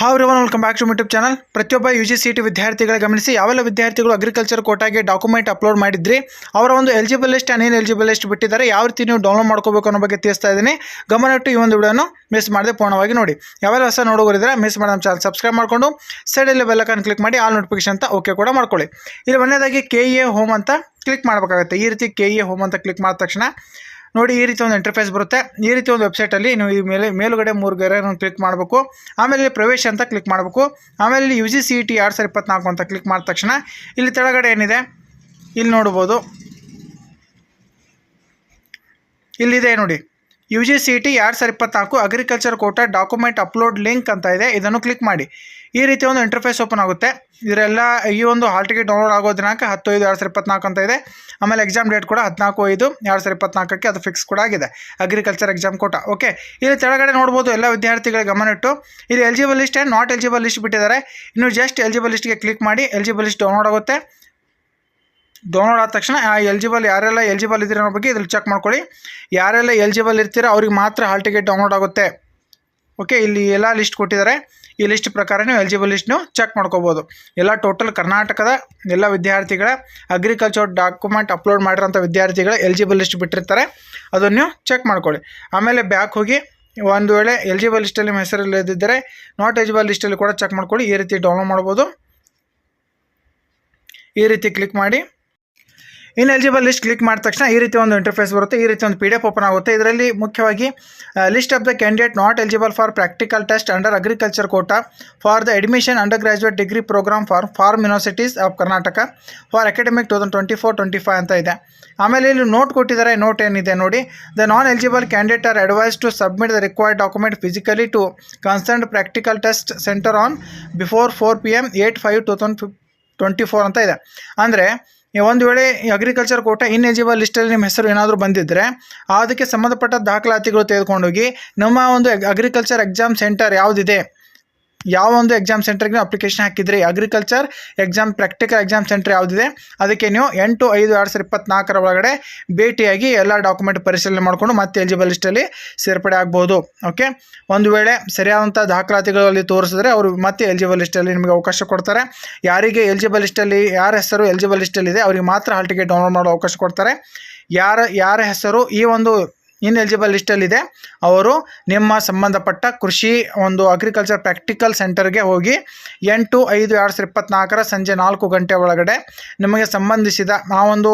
Have ರಿವನ್ welcome back to YouTube channel ಪ್ರತಿಯೊಬ್ಬ U G C T ವಿದ್ಯಾರ್ಥಿಗಳ ಗಮನಿಸಿ ಯಾವೆಲ್ಲ ವಿದ್ಯಾರ್ಥಿಗಳು ಅಗ್ರಿಕಲ್ಚರ್ ಕೋಟಾಗೆ ಡಾಕ್ಯುಮೆಂಟ್ ಅಪ್ಲೋಡ್ ಮಾಡಿದ್ರಿ, ಅವರ ಒಂದು eligible list ineligible list ಬಿಟ್ಟಿದ್ದಾರೆ, ಯಾವ ರೀತಿ ನೀವು ಡೌನ್ಲೋಡ್ ಮಾಡ್ಕೋಬೇಕು ಅನ್ನೋ ಬಗ್ಗೆ ತಿಳಿಸ್ತಾ ಇದ್ದೀನಿ. ಗಮನಟ್ಟು ಈ ಒಂದು ವಿಡಿಯೋನು ಮಿಸ್ ಮಾಡದೆ ಪೂರ್ಣವಾಗಿ ನೋಡಿ. ಯಾವೆಲ್ಲ ಹೊಸ ನೋಡೋರಿದ್ರೆ ಮಿಸ್ ಮಾಡಿ ನಮ್ಮ ಚಾನಲ್ ಸಬ್ಸ್ಕ್ರೈಬ್ ಮಾಡಿಕೊಂಡು ಸೈಡಲ್ಲಿ ಬೆಲ್ಲಕನ್ ಕ್ಲಿಕ್ ಮಾಡಿ ಆಲ್ ನೋಟಿಫಿಕೇಶನ್ ಅಂತ ಓಕೆ ಕೂಡ ಮಾಡ್ಕೊಳ್ಳಿ. ಇಲ್ಲಿ ಒಂದನೇದಾಗಿ ಕೆ ಎ ಹೋಮ್ ಅಂತ ಕ್ಲಿಕ್ ಮಾಡಬೇಕಾಗುತ್ತೆ. ಈ ರೀತಿ ಕೆ ಎ ಹೋಮ್ ಅಂತ ಕ್ಲಿಕ್ ಮಾಡಿದ ತಕ್ಷಣ ನೋಡಿ ಈ ರೀತಿ ಒಂದು ಇಂಟರ್ಫೇಸ್ ಬರುತ್ತೆ. ಈ ರೀತಿ ಒಂದು ವೆಬ್ಸೈಟಲ್ಲಿ ನೀವು ಈ ಮೇಲೆ, ಮೇಲುಗಡೆ ಮೂರು ಗೆರೆಯನ್ನು ಕ್ಲಿಕ್ ಮಾಡಬೇಕು. ಆಮೇಲೆ ಇಲ್ಲಿ ಪ್ರವೇಶ ಅಂತ ಕ್ಲಿಕ್ ಮಾಡಬೇಕು. ಆಮೇಲೆ ಇಲ್ಲಿ U G C E T ಎರಡು ಸಾವಿರದ ಇಪ್ಪತ್ನಾಲ್ಕು ಅಂತ ಕ್ಲಿಕ್ ಮಾಡಿದ ತಕ್ಷಣ ಇಲ್ಲಿ ಕೆಳಗಡೆ ಏನಿದೆ? ಇಲ್ಲಿ ನೋಡ್ಬೋದು. ಇಲ್ಲಿದೆ ನೋಡಿ. ಯು ಜಿ ಸಿ ಟಿ ಎರಡು ಸಾವಿರ ಇಪ್ಪತ್ನಾಲ್ಕು agriculture quota document upload link ಅಂತ ಇದೆ. ಇದನ್ನು ಕ್ಲಿಕ್ ಮಾಡಿ. ಈ ರೀತಿ ಒಂದು ಇಂಟರ್ಫೇಸ್ ಓಪನ್ ಆಗುತ್ತೆ. ಇದರೆಲ್ಲ ಈ ಒಂದು ಹಾಲ್ ಟಿಕೆಟ್ ಡೌನ್ಲೋಡ್ ಆಗೋ ದಿನಾಂಕ ಹತ್ತು ಐದು ಎರಡು ಸಾವಿರ ಇಪ್ಪತ್ನಾಲ್ಕು ಅಂತ ಇದೆ. ಆಮೇಲೆ ಎಕ್ಸಾಮ್ ಡೇಟ್ ಕೂಡ ಹದಿನಾಲ್ಕು ಐದು ಎರಡು ಸಾವಿರದ ಇಪ್ಪತ್ನಾಲ್ಕಕ್ಕೆ ಅದು ಫಿಕ್ಸ್ ಕೂಡ ಆಗಿದೆ. ಅಗ್ರಿಕಲ್ಚರ್ ಎಕ್ಸಾಮ್ ಕೋಟಾ ಓಕೆ ಇಲ್ಲಿ ಕೆಳಗಡೆ ನೋಡ್ಬೋದು ಎಲ್ಲ ವಿದ್ಯಾರ್ಥಿಗಳ ಗಮನಿಟ್ಟು ಇಲ್ಲಿ eligible list and not eligible list ಬಿಟ್ಟಿದ್ದಾರೆ. ಇನ್ನು ಜಸ್ಟ್ ಎಲಿಜಿಬಲ್ ಲಿಸ್ಟ್ಗೆ ಕ್ಲಿಕ್ ಮಾಡಿ. ಎಲಿಜಿಬಲ್ ಲಿಸ್ಟ್ ಡೌನ್ಲೋಡ್ ಆಗುತ್ತೆ. ಡೌನ್ಲೋಡ್ ಆದ ತಕ್ಷಣ, ಆ ಎಲಿಜಿಬಲ್ ಯಾರೆಲ್ಲ ಎಲಿಜಿಬಲ್ ಇದ್ದೀರ ಅನ್ನೋ ಬಗ್ಗೆ ಇದ್ರಲ್ಲಿ ಚೆಕ್ ಮಾಡ್ಕೊಳ್ಳಿ. ಯಾರೆಲ್ಲ ಎಲಿಜಿಬಲ್ ಇರ್ತೀರ ಅವ್ರಿಗೆ ಮಾತ್ರ ಹಾಲ್ ಟಿಕೆಟ್ ಡೌನ್ಲೋಡ್ ಆಗುತ್ತೆ. ಓಕೆ ಇಲ್ಲಿ ಎಲ್ಲ ಲಿಸ್ಟ್ ಕೊಟ್ಟಿದ್ದಾರೆ. ಈ ಲಿಸ್ಟ್ ಪ್ರಕಾರ ನೀವು ಎಲಿಜಿಬಲ್ ನೀವು ಚೆಕ್ ಮಾಡ್ಕೋಬೋದು. ಎಲ್ಲ ಟೋಟಲ್ ಕರ್ನಾಟಕದ ಎಲ್ಲ ವಿದ್ಯಾರ್ಥಿಗಳ ಅಗ್ರಿಕಲ್ಚರ್ ಡಾಕ್ಯುಮೆಂಟ್ ಅಪ್ಲೋಡ್ ಮಾಡಿರೋಂಥ ವಿದ್ಯಾರ್ಥಿಗಳ ಎಲಿಜಿಬಲ್ ಲಿಸ್ಟ್ ಬಿಟ್ಟಿರ್ತಾರೆ. ಅದನ್ನು ನೀವು ಚೆಕ್ ಮಾಡ್ಕೊಳ್ಳಿ. ಆಮೇಲೆ ಬ್ಯಾಕ್ ಹೋಗಿ ಒಂದು ವೇಳೆ ಎಲಿಜಿಬಲ್ ಲಿಸ್ಟಲ್ಲಿ ನಿಮ್ಮ ಹೆಸರು ಇಲ್ಲದಿದ್ದರೆ ನಾಟ್ ಎಲಿಜಿಬಲ್ ಲಿಸ್ಟಲ್ಲಿ ಕೂಡ ಚೆಕ್ ಮಾಡ್ಕೊಳ್ಳಿ. ಈ ರೀತಿ ಡೌನ್ಲೋಡ್ ಮಾಡ್ಬೋದು. ಈ ರೀತಿ ಕ್ಲಿಕ್ ಮಾಡಿ. ಇನ್ ಎಲಿಜಿಬಲ್ ಲಿಸ್ಟ್ ಕ್ಲಿಕ್ ಮಾಡಿದ ತಕ್ಷಣ ಈ ರೀತಿ ಒಂದು ಇಂಟರ್ಫೇಸ್ ಬರುತ್ತೆ. ಈ ರೀತಿ ಒಂದು ಪಿ ಡಿ ಎಫ್ ಓಪನ್ ಆಗುತ್ತೆ. ಇದರಲ್ಲಿ ಮುಖ್ಯವಾಗಿ list of the candidate not eligible for practical test under agriculture quota for the admission undergraduate degree programme for farm universities of Karnataka for academic two thousand twenty four twenty five ಅಂತ ಇದೆ. ಆಮೇಲೆ ಇಲ್ಲಿ note ಕೊಟ್ಟಿದ್ದಾರೆ. Note ಏನಿದೆ ನೋಡಿ. The non eligible candidate are advise to submit the required document physically to concerned practical test centre on before four P M eight five two thousand twenty four ಅಂತ ಇದೆ. ಅಂದರೆ ಒಂದು ವೇಳೆ ಅಗ್ರಿಕಲ್ಚರ್ ಕೋಟ ineligible ಲಿಸ್ಟಲ್ಲಿ ನಿಮ್ಮ ಹೆಸರು ಏನಾದರೂ ಬಂದಿದ್ದರೆ ಅದಕ್ಕೆ ಸಂಬಂಧಪಟ್ಟ ದಾಖಲಾತಿಗಳು ತೆಗೆದುಕೊಂಡೋಗಿ ನಮ್ಮ ಒಂದು ಅಗ್ರಿಕಲ್ಚರ್ ಎಕ್ಸಾಮ್ ಸೆಂಟರ್ ಯಾವುದಿದೆ ಯಾವ ಒಂದು ಎಕ್ಸಾಮ್ ಸೆಂಟ್ರಿಗೆ ಅಪ್ಲಿಕೇಶನ್ ಹಾಕಿದ್ರಿ? Agriculture exam practical exam centre ಯಾವುದಿದೆ? ಅದಕ್ಕೆ ನೀವು ಎಂಟು, ಐದು ಎರಡು ಸಾವಿರದ ಇಪ್ಪತ್ನಾಲ್ಕರ ಒಳಗಡೆ ಭೇಟಿಯಾಗಿ ಎಲ್ಲ ಡಾಕ್ಯುಮೆಂಟ್ ಪರಿಶೀಲನೆ ಮಾಡಿಕೊಂಡು ಮತ್ತೆ ಎಲಿಜಿಬಲ್ ಲಿಸ್ಟಲ್ಲಿ ಸೇರ್ಪಡೆ ಆಗ್ಬೋದು. ಓಕೆ ಒಂದು ವೇಳೆ ಸರಿಯಾದಂಥ ದಾಖಲಾತಿಗಳಲ್ಲಿ ತೋರಿಸಿದ್ರೆ ಅವರು ಮತ್ತೆ ಎಲಿಜಿಬಲ್ ಲಿಸ್ಟಲ್ಲಿ ನಿಮಗೆ ಅವಕಾಶ ಕೊಡ್ತಾರೆ. ಯಾರಿಗೆ ಎಲಿಜಿಬಲ್ ಲಿಸ್ಟಲ್ಲಿ ಯಾರ ಹೆಸರು ಎಲಿಜಿಬಲ್ ಲಿಸ್ಟಲ್ಲಿದೆ ಅವರಿಗೆ ಮಾತ್ರ ಹಾಲ್ ಟಿಕೆಟ್ ಡೌನ್ಲೋಡ್ ಮಾಡೋ ಅವಕಾಶ ಕೊಡ್ತಾರೆ. ಯಾರ ಯಾರ ಹೆಸರು ಈ ಒಂದು ಇನ್ ಎಲಿಜಿಬಲ್ ಲಿಸ್ಟಲ್ಲಿದೆ ಅವರು ನಿಮ್ಮ ಸಂಬಂಧಪಟ್ಟ ಕೃಷಿ ಒಂದು ಅಗ್ರಿಕಲ್ಚರ್ ಪ್ರಾಕ್ಟಿಕಲ್ ಸೆಂಟರ್ಗೆ ಹೋಗಿ ಎಂಟು, ಐದು, ಎರಡು ಸಾವಿರದ ಇಪ್ಪತ್ತ್ನಾಲ್ಕರ ಸಂಜೆ ನಾಲ್ಕು ಗಂಟೆ ಒಳಗಡೆ ನಿಮಗೆ ಸಂಬಂಧಿಸಿದ ಆ ಒಂದು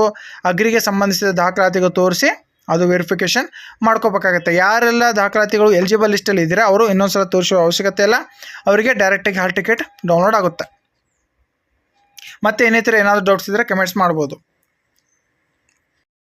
ಅಗ್ರಿಗೆ ಸಂಬಂಧಿಸಿದ ದಾಖಲಾತಿಗಳು ತೋರಿಸಿ ಅದು ವೆರಿಫಿಕೇಷನ್ ಮಾಡ್ಕೋಬೇಕಾಗತ್ತೆ. ಯಾರೆಲ್ಲ ದಾಖಲಾತಿಗಳು ಎಲಿಜಿಬಲ್ ಲಿಸ್ಟಲ್ಲಿ ಇದ್ದೀರಾ, ಅವರು ಇನ್ನೊಂದು ಸಲ ತೋರಿಸುವ ಅವಶ್ಯಕತೆ ಇಲ್ಲ. ಅವರಿಗೆ ಡೈರೆಕ್ಟಾಗಿ ಹಾಲ್ ಟಿಕೆಟ್ ಡೌನ್ಲೋಡ್ ಆಗುತ್ತೆ. ಮತ್ತು ಇನ್ನಿತರ ಏನಾದರೂ ಡೌಟ್ಸ್ ಇದ್ದರೆ ಕಮೆಂಟ್ಸ್ ಮಾಡ್ಬೋದು.